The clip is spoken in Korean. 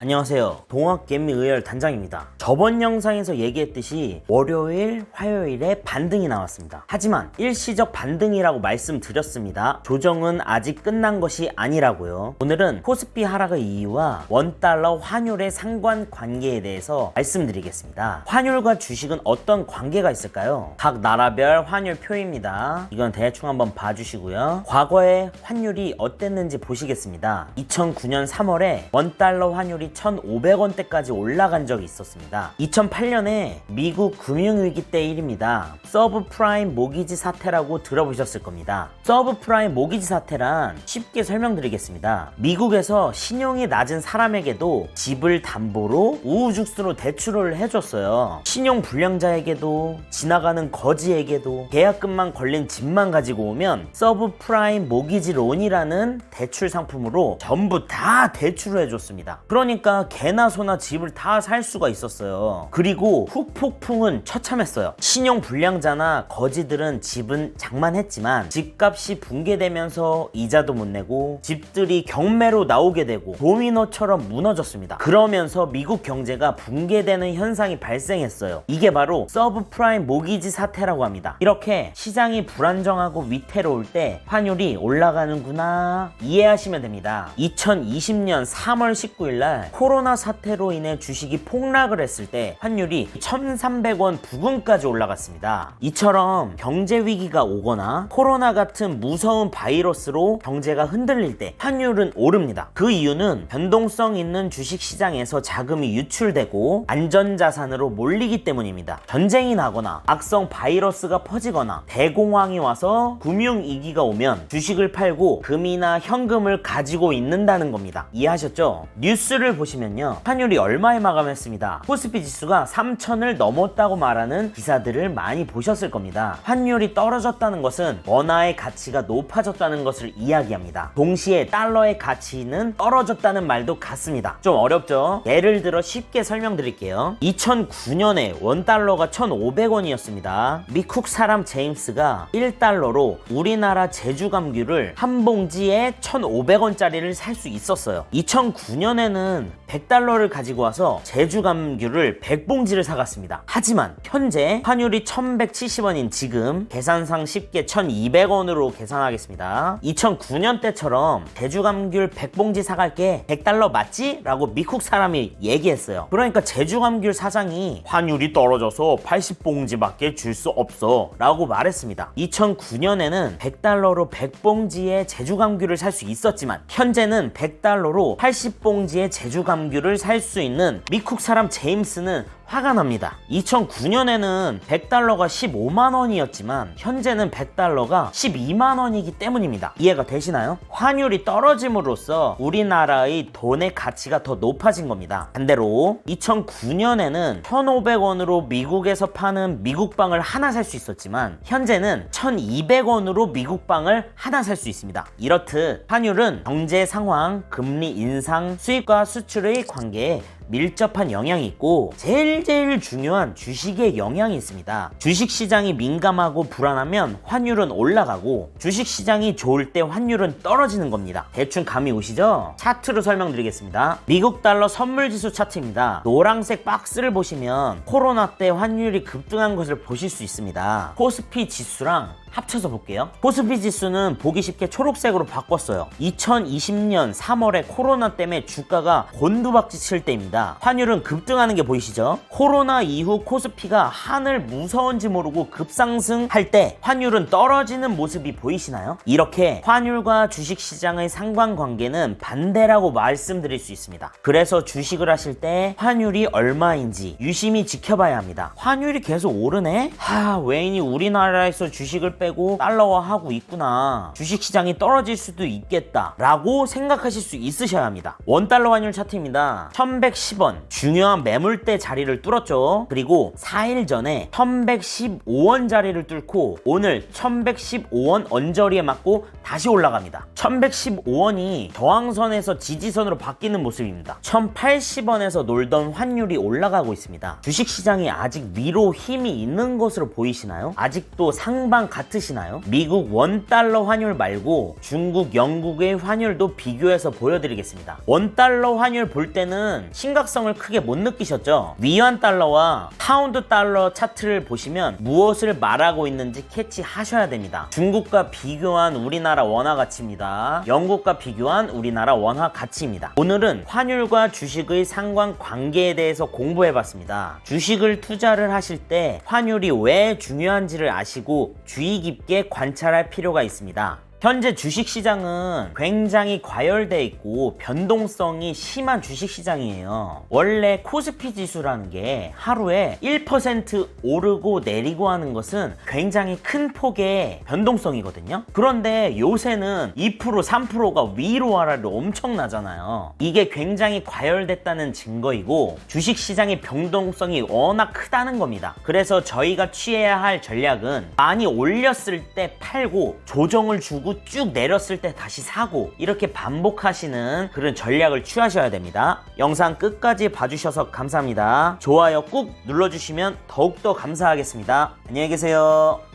안녕하세요. 동학개미의열 단장입니다. 저번 영상에서 얘기했듯이 월요일, 화요일에 반등이 나왔습니다. 하지만 일시적 반등이라고 말씀드렸습니다. 조정은 아직 끝난 것이 아니라고요. 오늘은 코스피 하락의 이유와 원달러 환율의 상관 관계에 대해서 말씀드리겠습니다. 환율과 주식은 어떤 관계가 있을까요? 각 나라별 환율 표입니다. 이건 대충 한번 봐주시고요. 과거에 환율이 어땠는지 보시겠습니다. 2009년 3월에 원달러 환율이 1,500원대까지 올라간 적이 있었습니다. 2008년에 미국 금융위기 때 일입니다. 서브프라임 모기지 사태라고 들어보셨을 겁니다. 서브프라임 모기지 사태란 쉽게 설명드리겠습니다. 미국에서 신용이 낮은 사람에게도 집을 담보로 우후죽순으로 대출을 해줬어요. 신용 불량자에게도 지나가는 거지에게도 계약금만 걸린 집만 가지고 오면 서브프라임 모기지 론이라는 대출 상품으로 전부 다 대출을 해줬습니다. 그러니 까 개나 소나 집을 다 살 수가 있었어요. 그리고 후폭풍은 처참했어요. 신용 불량자나 거지들은 집은 장만했지만 집값이 붕괴되면서 이자도 못 내고 집들이 경매로 나오게 되고 도미노처럼 무너졌습니다. 그러면서 미국 경제가 붕괴되는 현상이 발생했어요. 이게 바로 서브프라임 모기지 사태라고 합니다. 이렇게 시장이 불안정하고 위태로울 때 환율이 올라가는구나 이해하시면 됩니다. 2020년 3월 19일 날 코로나 사태로 인해 주식이 폭락을 했을 때 환율이 1,300원 부근까지 올라갔습니다. 이처럼 경제 위기가 오거나 코로나 같은 무서운 바이러스로 경제가 흔들릴 때 환율은 오릅니다. 그 이유는 변동성 있는 주식 시장에서 자금이 유출되고 안전자산으로 몰리기 때문입니다. 전쟁이 나거나 악성 바이러스가 퍼지거나 대공황이 와서 금융위기가 오면 주식을 팔고 금이나 현금을 가지고 있는다는 겁니다. 이해하셨죠? 뉴스를 보시면요. 환율이 얼마에 마감했습니다. 코스피 지수가 3천을 넘었다고 말하는 기사들을 많이 보셨을 겁니다. 환율이 떨어졌다는 것은 원화의 가치가 높아졌다는 것을 이야기합니다. 동시에 달러의 가치는 떨어졌다는 말도 같습니다. 좀 어렵죠? 예를 들어 쉽게 설명드릴게요. 2009년에 원달러가 1,500원이었습니다. 미국 사람 제임스가 1달러로 우리나라 제주 감귤을 한 봉지에 1,500원짜리를 살 수 있었어요. 2009년에는 100달러를 가지고 와서 제주 감귤을 100봉지를 사갔습니다. 하지만 현재 환율이 1170원인 지금 계산상 쉽게 1200원으로 계산하겠습니다. 2009년 때처럼 제주 감귤 100봉지 사갈게 100달러 맞지? 라고 미국 사람이 얘기했어요. 그러니까 제주 감귤 사장이 환율이 떨어져서 80봉지밖에 줄 수 없어 라고 말했습니다. 2009년에는 100달러로 100봉지의 제주 감귤을 살 수 있었지만 현재는 100달러로 80봉지의 제주 감귤을 살 수 있는 미국 사람 제임스는 화가 납니다. 2009년에는 100달러가 15만 원이었지만 현재는 100달러가 12만 원이기 때문입니다. 이해가 되시나요? 환율이 떨어짐으로써 우리나라의 돈의 가치가 더 높아진 겁니다. 반대로 2009년에는 1,500원으로 미국에서 파는 미국빵을 하나 살 수 있었지만 현재는 1,200원으로 미국빵을 하나 살 수 있습니다. 이렇듯 환율은 경제 상황, 금리 인상, 수입과 수출의 관계에 밀접한 영향이 있고 제일 제일 중요한 주식의 영향이 있습니다. 주식 시장이 민감하고 불안하면 환율은 올라가고 주식 시장이 좋을 때 환율은 떨어지는 겁니다. 대충 감이 오시죠? 차트로 설명드리겠습니다. 미국 달러 선물 지수 차트입니다. 노란색 박스를 보시면 코로나 때 환율이 급등한 것을 보실 수 있습니다. 코스피 지수랑 합쳐서 볼게요. 코스피 지수는 보기 쉽게 초록색으로 바꿨어요. 2020년 3월에 코로나 때문에 주가가 곤두박질 칠 때입니다. 환율은 급등하는 게 보이시죠? 코로나 이후 코스피가 하늘 무서운지 모르고 급상승할 때 환율은 떨어지는 모습이 보이시나요? 이렇게 환율과 주식 시장의 상관관계는 반대라고 말씀드릴 수 있습니다. 그래서 주식을 하실 때 환율이 얼마인지 유심히 지켜봐야 합니다. 환율이 계속 오르네? 하, 외인이 우리나라에서 주식을 빼고 달러화 하고 있구나. 주식 시장이 떨어질 수도 있겠다. 라고 생각하실 수 있으셔야 합니다. 원달러 환율 차트입니다. 1110 원. 중요한 매물대 자리를 뚫었죠. 그리고 4일 전에 1115원 자리를 뚫고 오늘 1115원 언저리에 맞고 다시 올라갑니다. 1115원이 저항선에서 지지선으로 바뀌는 모습입니다. 1080원에서 놀던 환율이 올라가고 있습니다. 주식 시장이 아직 위로 힘이 있는 것으로 보이시나요? 아직도 상방 같으시나요? 미국 원달러 환율 말고 중국, 영국의 환율도 비교해서 보여드리겠습니다. 원달러 환율 볼 때는 심각성을 크게 못 느끼셨죠? 위안 달러와 파운드 달러 차트를 보시면 무엇을 말하고 있는지 캐치하셔야 됩니다. 중국과 비교한 우리나라 원화 가치입니다. 영국과 비교한 우리나라 원화 가치입니다. 오늘은 환율과 주식의 상관 관계에 대해서 공부해 봤습니다. 주식을 투자를 하실 때 환율이 왜 중요한지를 아시고 주의 깊게 관찰할 필요가 있습니다. 현재 주식 시장은 굉장히 과열돼 있고 변동성이 심한 주식 시장이에요. 원래 코스피 지수라는 게 하루에 1% 오르고 내리고 하는 것은 굉장히 큰 폭의 변동성이거든요. 그런데 요새는 2% 3%가 위로 아래로 엄청나잖아요. 이게 굉장히 과열됐다는 증거이고 주식 시장의 변동성이 워낙 크다는 겁니다. 그래서 저희가 취해야 할 전략은 많이 올렸을 때 팔고 조정을 주고 쭉 내렸을 때 다시 사고 이렇게 반복하시는 그런 전략을 취하셔야 됩니다. 영상 끝까지 봐주셔서 감사합니다. 좋아요 꾹 눌러주시면 더욱더 감사하겠습니다. 안녕히 계세요.